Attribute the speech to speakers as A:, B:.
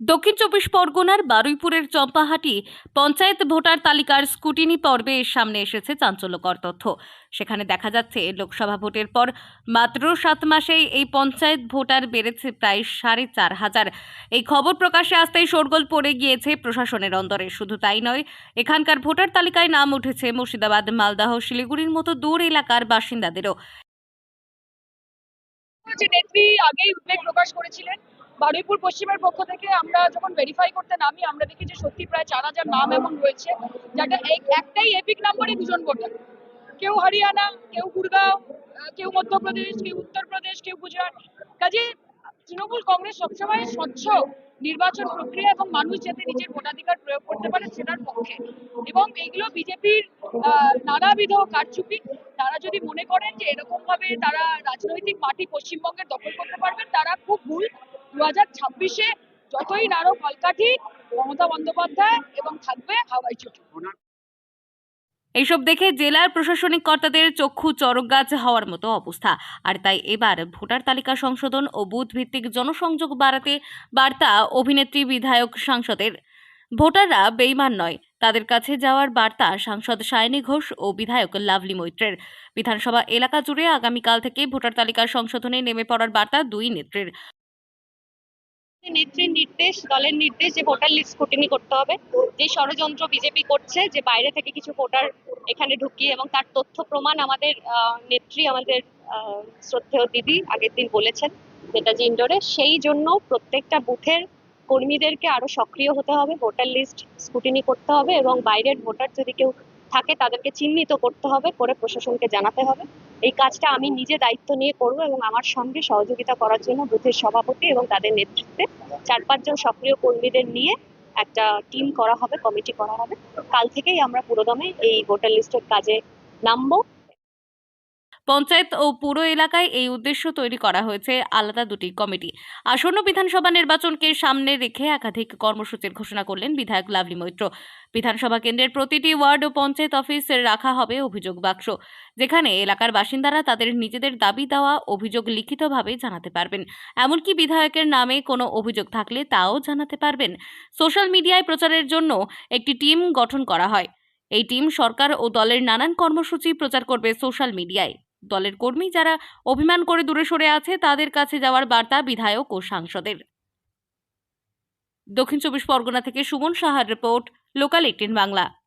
A: দক্ষিণ চব্বিশ পরগনার বারুইপুরের চম্পাহাটি পঞ্চায়েত ভোটার তালিকার স্কুটিনি পর্বে সামনে এসেছে চাঞ্চল্যকর তথ্য। সেখানে দেখা যাচ্ছে, লোকসভা ভোটের পর মাত্র সাত মাসেই এই পঞ্চায়েত ভোটার বেড়েছে প্রায় সাড়ে চার হাজার। এই খবর প্রকাশে আসতেই শোরগোল পড়ে গিয়েছে প্রশাসনের অন্দরে। শুধু তাই নয়, এখানকার ভোটার তালিকায় নাম উঠেছে মুর্শিদাবাদ, মালদাহ, শিলিগুড়ির মতো দূর এলাকার বাসিন্দাদেরও।
B: নেত্রী আগেই উদ্বেগ প্রকাশ করেছিলেন। বারুইপুর পশ্চিমের পক্ষ থেকে আমরা যখন ভেরিফাই করতে নামি, আমরা দেখি যে সত্যি প্রায় চার হাজার নাম এমন রয়েছে এক- একটাই এপিক নাম্বারে দুজন ভোটার। কেউ হরিয়ানা, কেউ গুরগাঁও কেউ মধ্যপ্রদেশ, কেউ উত্তরপ্রদেশ, কেউ গুজরাট। কাজে তৃণমূল কংগ্রেস সবসময় স্বচ্ছ নির্বাচন প্রক্রিয়া এবং মানুষ যাতে নিজের ভোটাধিকার প্রয়োগ করতে পারে সেটার পক্ষে। এবং এইগুলো বিজেপির নানাবিধ কারচুপি। তারা যদি মনে করেন যে এরকম ভাবে তারা রাজনৈতিক মাটি পশ্চিমবঙ্গের দখল করতে পারবেন, তারা খুব ভুল দু হাজার ছাব্বিশে যতই কলকাঠি, মমতা বন্দ্যোপাধ্যায় এবং থাকবে হাওয়াই
A: এইসব দেখে জেলার প্রশাসনিক কর্তাদের চক্ষু চরক গাছ হওয়ার মতো অবস্থা। আর তাই এবার ভোটার তালিকা সংশোধন ও বুথ ভিত্তিক জনসংযোগ বাড়াতে বার্তা অভিনেত্রী, বিধায়ক, সাংসদের। ভোটাররা বেইমান নয়, তাদের কাছে যাওয়ার বার্তা সাংসদ সায়নী ঘোষ ও বিধায়ক লাভলি মৈত্রের। বিধানসভা এলাকা জুড়ে আগামীকাল থেকে ভোটার তালিকা সংশোধনে নেমে পড়ার বার্তা দুই নেত্রীর।
C: নেত্রীর নির্দেশ, দলের নির্দেশ যে ভোটার লিস্ট স্কুটিনি করতে হবে, যে ষড়যন্ত্র বিজেপি করছে, যে বাইরে থেকে কিছু ভোটার এখানে ঢুকিয়ে এবং তার তথ্য প্রমাণ আমাদের নেত্রী আমাদের শ্রদ্ধেয় দিদি আগের দিন বলেছেন যে ইন্ডোরে সেই জন্য প্রত্যেকটা বুথের কর্মীদেরকে আরও সক্রিয় হতে হবে, ভোটার লিস্ট স্কুটিনি করতে হবে এবং বাইরের ভোটার যদি কেউ থাকে তাদেরকে চিহ্নিত করতে হবে, করে প্রশাসনকে জানাতে হবে। এই কাজটা আমি নিজে দায়িত্ব নিয়ে করব এবং আমার সঙ্গে সহযোগিতা করার জন্য বুথের সভাপতি এবং তাদের নেতৃত্বে চার পাঁচজন সক্রিয় কর্মীদের নিয়ে একটা টিম করা হবে, কমিটি করা হবে। কাল থেকেই আমরা পুরোদমে এই ভোটার লিস্টের কাজে নামবো।
A: পঞ্চায়েত ও পুরো এলাকায় এই উদ্দেশ্য তৈরি করা হয়েছে আলাদা দুটি কমিটি। আসন্ন বিধানসভা নির্বাচনকে সামনে রেখে একাধিক কর্মসূচির ঘোষণা করলেন বিধায়ক লাভলি মৈত্র। বিধানসভা কেন্দ্রের প্রতিটি ওয়ার্ড ও পঞ্চায়েত অফিস রাখা হবে অভিযোগ বাক্স, যেখানে এলাকার বাসিন্দারা তাদের নিজেদের দাবি দেওয়া অভিযোগ লিখিতভাবে জানাতে পারবেন। এমনকি বিধায়কের নামে কোনো অভিযোগ থাকলে তাও জানাতে পারবেন। সোশ্যাল মিডিয়ায় প্রচারের জন্য একটি টিম গঠন করা হয়। এই টিম সরকার ও দলের নানান কর্মসূচি প্রচার করবে সোশ্যাল মিডিয়ায়। দলের কর্মী যারা অভিমান করে দূরে সরে আছে, তাদের কাছে যাওয়ার বার্তা বিধায়ক ও সাংসদের। দক্ষিণ চব্বিশ পরগনা থেকে সুমন সাহার রিপোর্ট, লোকাল এইটিন বাংলা।